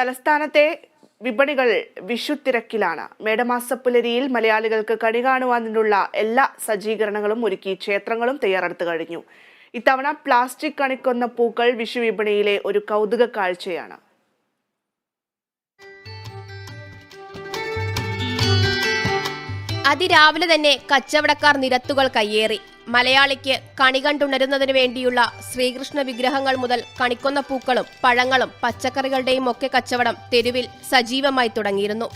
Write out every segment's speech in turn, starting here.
തലസ്ഥാനത്തെ വിപണികൾ വിഷുത്തിരക്കിലാണ്. മേടമാസപ്പുലരിയിൽ മലയാളികൾക്ക് കണി കാണുവാനുള്ള എല്ലാ സജ്ജീകരണങ്ങളും ഒരുക്കി ക്ഷേത്രങ്ങളും തയ്യാറെടുത്തു കഴിഞ്ഞു. ഇത്തവണ പ്ലാസ്റ്റിക് കണിക്കൊന്ന പൂക്കൾ വിഷു വിപണിയിലെ ഒരു കൗതുക കാഴ്ചയാണ്. അതിരാവിലെ തന്നെ കച്ചവടക്കാർ നിരത്തുകൾ കയ്യേറി. മലയാളിക്ക് കണി കണ്ടുണരുന്നതിനു വേണ്ടിയുള്ള ശ്രീകൃഷ്ണ വിഗ്രഹങ്ങൾ മുതൽ കണിക്കൊന്ന പൂക്കളും പഴങ്ങളും പച്ചക്കറികളുടെയും ഒക്കെ കച്ചവടം തെരുവിൽ സജീവമായി തുടങ്ങിയിരുന്നു.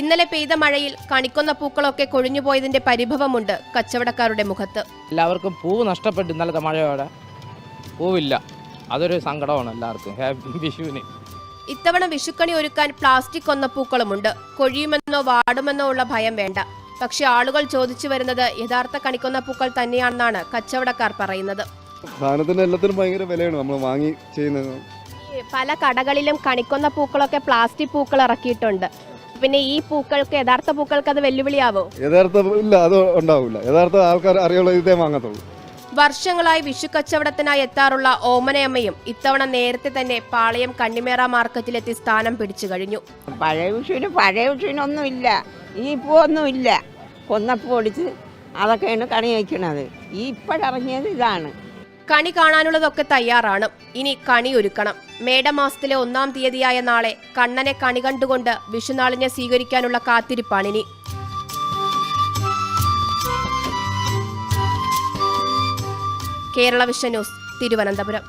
ഇന്നലെ പെയ്ത മഴയിൽ കണിക്കൊന്ന പൂക്കളൊക്കെ കൊഴിഞ്ഞുപോയതിന്റെ പരിഭവമുണ്ട് കച്ചവടക്കാരുടെ മുഖത്ത്. എല്ലാവർക്കും പൂവ് നഷ്ടപ്പെട്ടു ഇന്നലത്തെ മഴയോടെ. പൂവില്ല. അതൊരു സങ്കടമാണ് എല്ലാവർക്കും. ഹാപ്പി വിഷുവിന്. ഇത്തവണ വിഷുക്കണി ഒരുക്കാൻ പ്ലാസ്റ്റിക് കൊന്നപ്പൂക്കളുമുണ്ട് കൊഴിയുമെന്നോ വാടുമെന്നോ ഉള്ള ഭയം വേണ്ട. പക്ഷെ ആളുകൾ ചോദിച്ചു വരുന്നത് യഥാർത്ഥ കണിക്കൊന്ന പൂക്കൾ തന്നെയാണെന്നാണ് കച്ചവടക്കാർ പറയുന്നത്. സാധനത്തിന് എല്ലാത്തിനും ഭയങ്കര വിലയാണ് നമ്മൾ വാങ്ങി ചെയ്യുന്നത്. പല കടകളിലും കണിക്കൊന്ന പൂക്കളൊക്കെ പ്ലാസ്റ്റിക് പൂക്കൾ ഇറക്കിയിട്ടുണ്ട്. പിന്നെ ഈ പൂക്കൾക്ക് യഥാർത്ഥ പൂക്കൾക്ക് അത് വെല്ലുവിളിയാവോ? യഥാർത്ഥ ഇല്ല അത് ഉണ്ടാവില്ല യഥാർത്ഥ ആൾക്കാർ അറിയുള്ള ഇതേ വാങ്ങത്തുള്ളൂ. വർഷങ്ങളായി വിഷു കച്ചവടത്തിനായി എത്താറുള്ള ഓമനയമ്മയും ഇത്തവണ നേരത്തെ തന്നെ പാളയം കണ്ണിമേറ മാർക്കറ്റിലെത്തി സ്ഥാനം പിടിച്ചു കഴിഞ്ഞു. പഴയ വിഷുവിന് പഴയ വിഷുവിനൊന്നുമില്ല. ഈ ഒന്നുമില്ല കൊന്നപ്പൂ ഒടിച്ച് അതൊക്കെയാണ് കണി വയ്ക്കണത്. ഈ ഇപ്പോഴിറങ്ങിയത് ഇതാണ്. കണി കാണാനുള്ളതൊക്കെ തയ്യാറാണ്. ഇനി കണി ഒരുക്കണം. മേടമാസത്തിലെ ഒന്നാം തീയതിയായ നാളെ കണ്ണനെ കണി കണ്ടുകൊണ്ട് വിഷുനാളിനെ സ്വീകരിക്കാനുള്ള കാത്തിരിപ്പാണിനി. Kerala vision news Thiruvananthapuram.